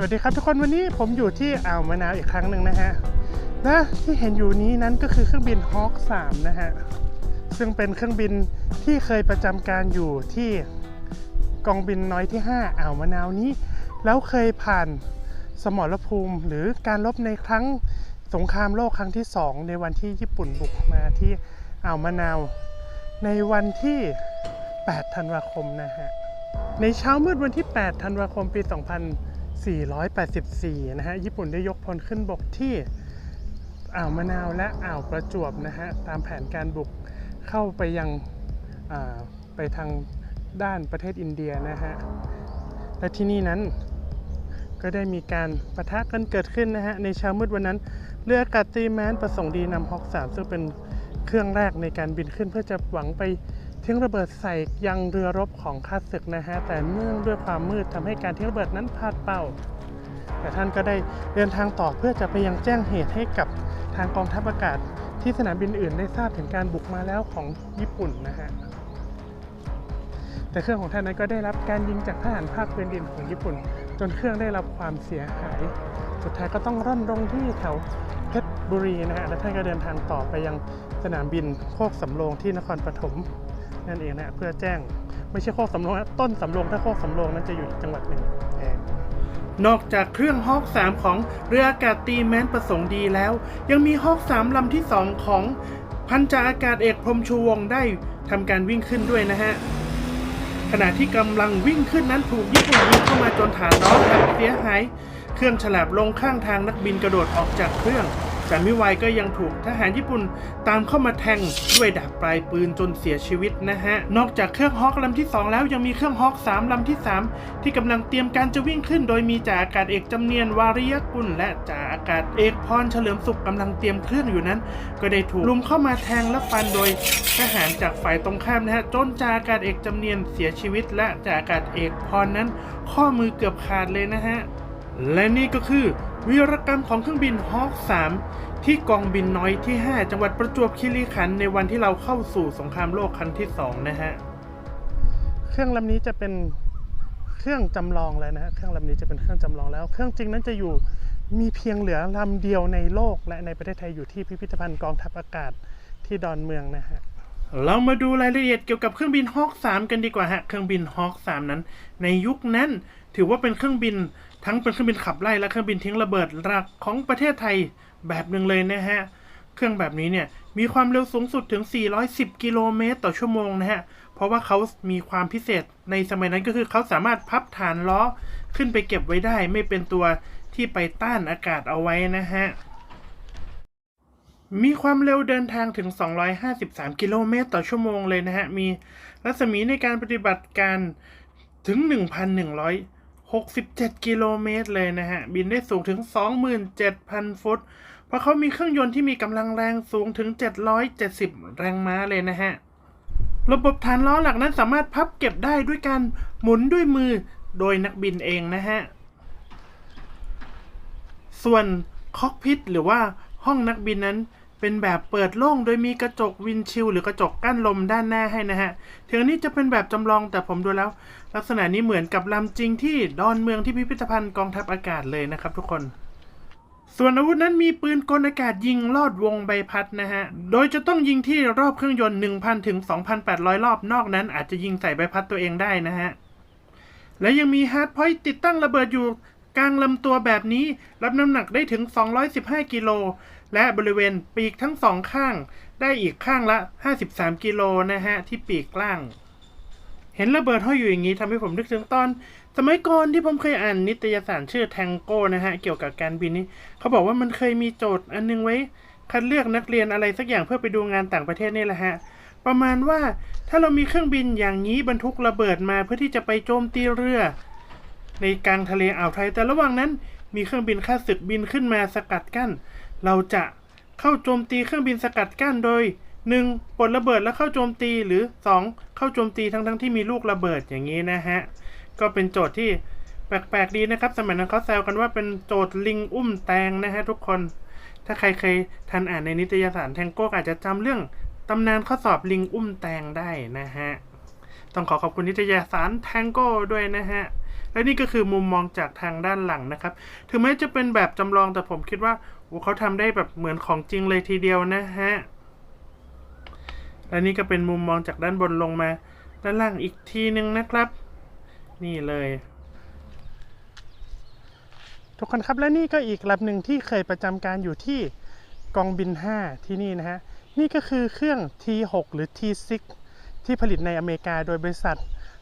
สวัสดีครับทุกคนวันนี้ผมอยู่ที่อ่าวมะนาวอีกครั้งหนึ่งนะฮะและที่เห็นอยู่นี้นั้นก็คือเครื่องบินฮอ k 3นะฮะ ซึ่งเป็นเครื่องบินที่เคยประจำการอยู่ที่กองบินน้อยที่ 5 อ่าวมะนาวนี้ แล้วเคยผ่านสมรภูมิ หรือการรบในครั้งสงครามโลกครั้งที่ 2 ในวันที่ญี่ปุ่นบุกมาที่อ่าวมะนาว ในวันที่ 8 ธันวาคมนะฮะ ในเช้ามืดวันที่ 8 ธันวาคมปี 484 นะฮะ ญี่ปุ่นได้ยกพลขึ้นบกที่อ่าวมะนาวและอ่าวประจวบนะฮะ ตามแผนการบุกเข้าไปยังไปทางด้านประเทศอินเดียนะฮะ และที่นี่นั้นก็ได้มีการประทะกันเกิดขึ้นนะฮะ ในเช้ามืดวันนั้น เรืออากาศตรีแมนประสงค์ดีนำฮอก3ซึ่งเป็นเครื่องแรกในการบินขึ้นเพื่อจะหวังไป ทิ้งระเบิดใส่ยังเรือรบของข้าศึกนะฮะแต่เนื่องด้วยความมืดทำให้การทิ้งระเบิดนั้นพลาดเป้า แต่ท่านก็ได้เดินทางต่อเพื่อจะไปยังแจ้งเหตุให้กับทางกองทัพอากาศ ที่สนามบินอื่นได้ทราบถึงการบุกมาแล้วของญี่ปุ่นนะฮะแต่เครื่องของท่านนั้นก็ได้รับการยิงจากทหารภาคพื้นดินของญี่ปุ่น จนเครื่องได้รับความเสียหาย สุดท้ายก็ต้องร่อนลงที่แถวเพชรบุรีนะฮะและท่านก็เดินทางต่อไปยังสนามบินโคกสำโรงที่นครปฐม นั่นเองนะเพื่อแจ้งไม่ใช่โคกสำโรงนะต้นสำโรงถ้าโคกสำโรงนั้นจะอยู่อีกจังหวัดหนึ่งนอกจากเครื่องฮอก3ของเรืออากาศตีแมนประสงค์ดีแล้ว ยังมีฮอก3ลำที่ 2 ของพันจ่าอากาศเอกพรมชูวงได้ทำการวิ่งขึ้นด้วยนะฮะขณะที่กำลังวิ่งขึ้นนั้นถูกญี่ปุ่นยิงเข้ามาจนฐานล้อหักเสียหาย เครื่องฉลาบลงข้างทางนักบินกระโดดออกจากเครื่อง แต่มิวายก็ยังถูกทหารญี่ปุ่นตามเข้ามาแทงด้วยดาบปลายปืนจนเสียชีวิตนะฮะ นอกจากเครื่องฮอคลำที่ 2 แล้วยังมีเครื่องฮอค3ลำที่ 3 ที่กำลังเตรียมการจะวิ่งขึ้น โดยมีจ่าอากาศเอกจำเนียนวาริยกุลและจ่าอากาศเอกพรเฉลิมสุขกำลังเตรียมเครื่องอยู่นั้น ก็ได้ถูกลุมเข้ามาแทงและฟันโดยทหารจากฝ่ายตรงข้ามนะฮะจนจ่าอากาศเอกจำเนียนเสียชีวิต และจ่าอากาศเอกพรนั้น ข้อมือเกือบขาดเลยนะฮะและนี่ก็คือ วีรกรรมของเครื่องบินฮอ k 3ที่กองบินน้อยที่ 5 จังหวัดประจวบคีรีขันธ์ในวันที่เราเข้าสู่สงครามโลกครั้งที่ 2 นะฮะ เครื่องลำนี้จะเป็นเครื่องจำลองแล้วนะฮะ เครื่องลำนี้จะเป็นเครื่องจำลองแล้ว เครื่องจริงนั้นจะอยู่มีเพียงเหลือลำเดียวในโลกและในประเทศไทยอยู่ที่พิพิธภัณฑ์กองทัพอากาศที่ดอนเมืองนะฮะเรามาดูรายละเอียดเกี่ยวกับเครื่องบินฮอ k 3กันดีกว่าฮะ เครื่องบินฮอ k 3นั้น ในยุคนั้นถือว่าเป็นเครื่องบิน ทั้งเป็นเครื่องบินขับไล่และเครื่องบินทิ้งระเบิดหลักของประเทศไทยแบบหนึ่งเลยนะฮะ เครื่องแบบนี้เนี่ยมีความเร็วสูงสุดถึง 410 กิโลเมตรต่อชั่วโมงนะฮะ เพราะว่าเขามีความพิเศษในสมัยนั้นก็คือเขาสามารถพับฐานล้อขึ้นไปเก็บไว้ได้ ไม่เป็นตัวที่ไปต้านอากาศเอาไว้นะฮะ มีความเร็วเดินทางถึง 253 กิโลเมตรต่อชั่วโมงเลยนะฮะ มีรัศมีในการปฏิบัติการถึง 1,100 67 กิโลเมตรเลยนะฮะ บินได้สูงถึง 27,000 ฟุต เพราะเขามีเครื่องยนต์ที่มีกำลังแรงสูงถึง 770 แรงม้าเลยนะฮะ ระบบฐานล้อหลักนั้นสามารถพับเก็บได้ด้วยการหมุนด้วยมือโดยนักบินเองนะฮะ ส่วนคอกพิทหรือว่าห้องนักบินนั้น เป็นแบบเปิดโล่งโดยมีกระจกวินชิลหรือกระจกกั้นลมด้านหน้าให้นะฮะถึงนนี้จะเป็นแบบจำลองแต่ผมดูแล้ว ลักษณะนี้เหมือนกับลำจริงที่ดอนเมืองที่พิพิธภัณฑ์กองทัพอากาศเลยนะครับทุกคน ส่วนอาวุธนั้นมีปืนกลอากาศยิงลอดวงใบพัดนะฮะ โดยจะต้องยิงที่รอบเครื่องยนต์ 1,000ถึง2,800 รอบนอกนั้น อาจจะยิงใส่ใบพัดตัวเองได้นะฮะ และยังมีฮาร์ดพอยต์ติดตั้งระเบิดอยู่ กลางลำตัวแบบนี้รับน้ำหนักได้ถึง 215 กิโล และบริเวณปีกทั้งสองข้าง ได้อีกข้างละ 53 กิโลนะฮะ ที่ปีกล่าง เห็นระเบิดห้อยอยู่อย่างนี้ทำให้ผมนึกถึงตอน สมัยก่อนที่ผมเคยอ่านนิตยสารชื่อแทงโก้นะฮะ เกี่ยวกับการบินนี้ เขาบอกว่ามันเคยมีโจทย์อันนึงไว้ คัดเลือกนักเรียนอะไรสักอย่างเพื่อไปดูงานต่างประเทศนี่แหละฮะประมาณว่าถ้าเรามีเครื่องบินอย่างนี้บรรทุกระเบิดมาเพื่อที่จะไปโจมตีเรือ ในกลางทะเลอ่าวไทย แต่ระหว่างนั้นมีเครื่องบินข้าศึกบินขึ้นมาสกัดกั้น เราจะเข้าโจมตีเครื่องบินสกัดกั้นโดย 1. ปลดระเบิดแล้วเข้าโจมตีหรือ 2. เข้าโจมตีทั้งทั้งๆที่มีลูกระเบิดอย่างนี้นะฮะ ก็เป็นโจทย์ที่แปลกๆดีนะครับ สมัยนั้นเขาแซวกันว่าเป็นโจทย์ลิงอุ้มแตงนะฮะทุกคน ถ้าใครเคยทันอ่านในนิตยสารแทงโก้อาจจะจำเรื่องตำนานข้อสอบลิงอุ้มแตงได้นะฮะ ต้องขอขอบคุณนิตยสารแทงโก้ด้วยนะฮะ และนี่ก็คือมุมมองจากทางด้านหลังนะครับ ถึงแม้จะเป็นแบบจำลองแต่ผมคิดว่าเขาทำได้แบบเหมือนของจริงเลยทีเดียวนะฮะ และนี่ก็เป็นมุมมองจากด้านบนลงมา ด้านล่างอีกทีหนึ่งนะครับ นี่เลย ทุกคนครับและนี่ก็อีกลำหนึ่งที่เคยประจำการอยู่ที่กองบิน 5 ที่นี่นะฮะ นี่ก็คือเครื่อง T6 หรือ T6 ที่ผลิตในอเมริกาโดยบริษัท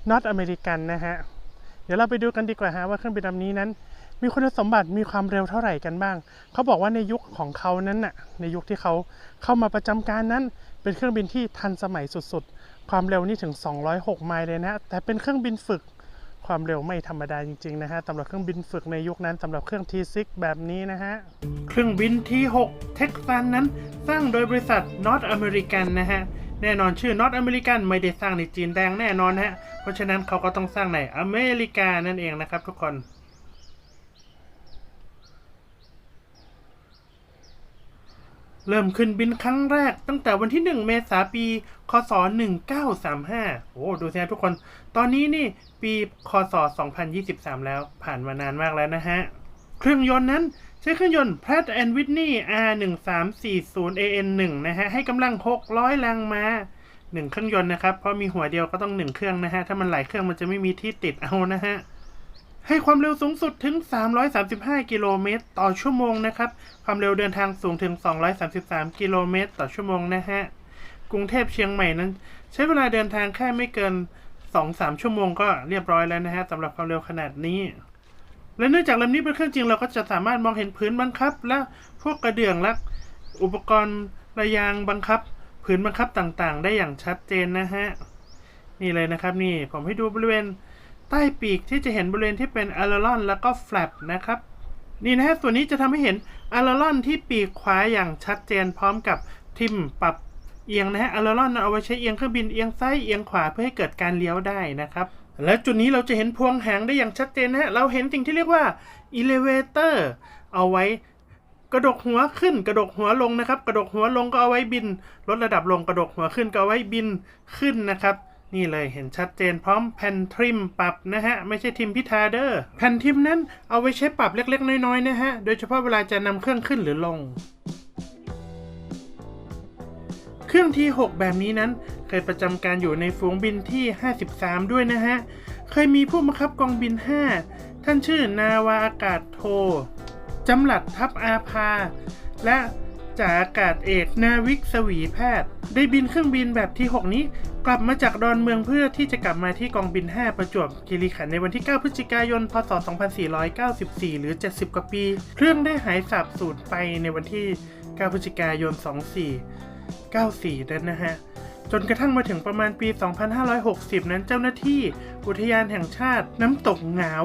North American นะฮะ เดี๋ยวเราไปดูกันดีกว่าฮะว่าเครื่องบินลำนี้นั้น มีคุณสมบัติมีความเร็วเท่าไหร่กันบ้าง เขาบอกว่าในยุคของเขานั้นน่ะในยุคที่เขาเข้ามาประจำการนั้น เป็นเครื่องบินที่ทันสมัยสุดๆ ความเร็วนี่ถึง 206 ไมล์เลยนะแต่เป็นเครื่องบินฝึกความเร็วไม่ธรรมดาจริงๆนะฮะสำหรับเครื่องบินฝึกในยุคนั้นสำหรับเครื่อง T6 แบบนี้นะฮะ เครื่องบิน T6 เท็กซันนั้น สร้างโดยบริษัท North American นะฮะ แน่นอนชื่อ North American ไม่ได้สร้างในจีนแดงแน่นอนฮะ เพราะฉะนั้นเขาก็ต้องสร้างในอเมริกานั่นเองนะครับทุกคนเริ่มขึ้นบินครั้งแรกตั้งแต่วันที่ 1 เมษายนปี คศ 1935 โอ้ ดูสิฮะทุกคน ตอนนี้นี่ ปี คศ 2023 แล้ว ผ่านมานานมากแล้วนะฮะ เครื่องยนต์นั้นใช้เครื่องยนต์ Pratt and Whitney R1340AN1 นะฮะให้กำลัง 600 แรงม้า1เครื่องยนต์นะครับ เพราะมีหัวเดียวก็ต้อง1เครื่องนะฮะ ถ้ามันหลายเครื่องมันจะไม่มีที่ติดเอานะฮะ ให้ความเร็วสูงสุดถึง 335 กิโลเมตรต่อชั่วโมงนะครับ ความเร็วเดินทางสูงถึง 233 กิโลเมตรต่อชั่วโมงนะฮะ กรุงเทพเชียงใหม่นั้น ใช้เวลาเดินทางแค่ไม่เกิน 2-3 ชั่วโมงก็เรียบร้อยแล้วนะฮะสำหรับความเร็วขนาดนี้ และเนื่องจากลำนี้เป็นเครื่องจริงเราก็จะสามารถมองเห็นพื้นบังคับ และพวกกระเดื่องและอุปกรณ์ระยางบังคับพื้นบังคับต่างๆ ได้อย่างชัดเจนนะฮะนี่เลยนะครับนี่ผมให้ดูบริเวณใต้ปีกที่จะเห็นบริเวณที่เป็นอลลอนแล้วก็แฟลปนะครับนี่นะฮะส่วนนี้จะทำให้เห็นอลลอนที่ปีกขวาอย่างชัดเจนพร้อมกับทิมปรับเอียงนะฮะอลลอนเอาไว้ใช้เอียงเครื่องบินเอียงซ้ายเอียงขวาเพื่อให้เกิดการเลี้ยวได้นะครับ และจุดนี้เราจะเห็นพวงหางได้อย่างชัดเจนนะฮะ เราเห็นสิ่งที่เรียกว่า elevator เอาไว้กระดกหัวขึ้นกระดกหัวลงนะครับ กระดกหัวลงก็เอาไว้บิน ลดระดับลงกระดกหัวขึ้นก็เอาไว้บินขึ้นนะครับ นี่เลยเห็นชัดเจนพร้อมแผ่นทริมปรับนะฮะ ไม่ใช่ทิมพิธาเดอร์แผ่นทิมนั้นเอาไว้ใช้ปรับเล็กๆ น้อยๆนะฮะ โดยเฉพาะเวลาจะนำเครื่องขึ้นหรือลง เครื่องที่ 6 แบบนี้นั้น เคยประจำการอยู่ในฝูงบินที่ 53 ด้วยนะฮะ เคยมีผู้บังคับกองบิน 5 ท่านชื่อนาวาอากาศโทจำหลัดทัพอาภา และจ่าอากาศเอกนาวิกสวีแพทย์ ได้บินเครื่องบินแบบที่ 6 นี้กลับมาจากดอนเมืองเพื่อที่จะกลับมาที่กองบิน 5 ประจวบคีรีขันธ์ในวันที่ 9 พฤศจิกายน พศ 2494 หรือ 70 กว่าปี เครื่องได้หายสาบสูญไปในวันที่ 9 พฤศจิกายน 94 นั้นนะฮะ จนกระทั่งมาถึงประมาณปี 2560 นั้นเจ้าหน้าที่อุทยานแห่งชาติน้ำตกหงาว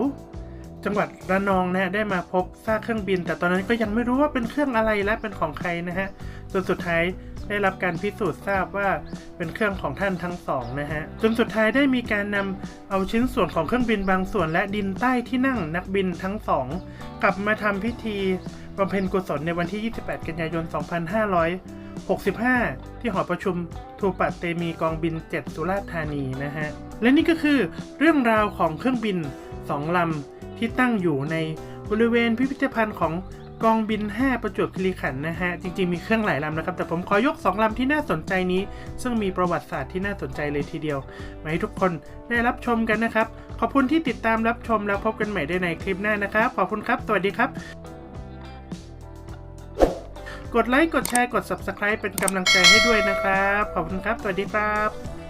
จังหวัดระนองนะฮะได้มาพบซากเครื่องบิน แต่ตอนนั้นก็ยังไม่รู้ว่าเป็นเครื่องอะไรและเป็นของใครนะฮะจนสุดท้ายได้รับการพิสูจน์ทราบว่าเป็นเครื่องของท่านทั้งสองนะฮะ จนสุดท้ายได้มีการนำเอาชิ้นส่วนของเครื่องบินบางส่วนและดินใต้ที่นั่งนักบินทั้งสองกลับมาทำพิธีบำเพ็ญกุศลในวันที่ 28 กันยายน 2565ที่หอประชุมทูปัตเตมีกองบิน 7 สุราษฎร์ธานีนะฮะ และนี่ก็คือเรื่องราวของเครื่องบินสองลำที่ตั้งอยู่ในบริเวณพิพิธภัณฑ์ของกองบิน 5 ประจวบคีรีขันธ์นะฮะ จริงๆมีเครื่องหลายลำนะครับ แต่ผมขอยก 2 ลำที่น่าสนใจนี้ ซึ่งมีประวัติศาสตร์ที่น่าสนใจเลยทีเดียว มาให้ทุกคนได้รับชมกันนะครับ ขอบคุณที่ติดตามรับชมแล้วพบกันใหม่ได้ในคลิปหน้านะครับ ขอบคุณครับ สวัสดีครับ กดไลค์ กดแชร์ กด Subscribe เป็นกำลังใจให้ด้วยนะครับ ขอบคุณครับ สวัสดีครับ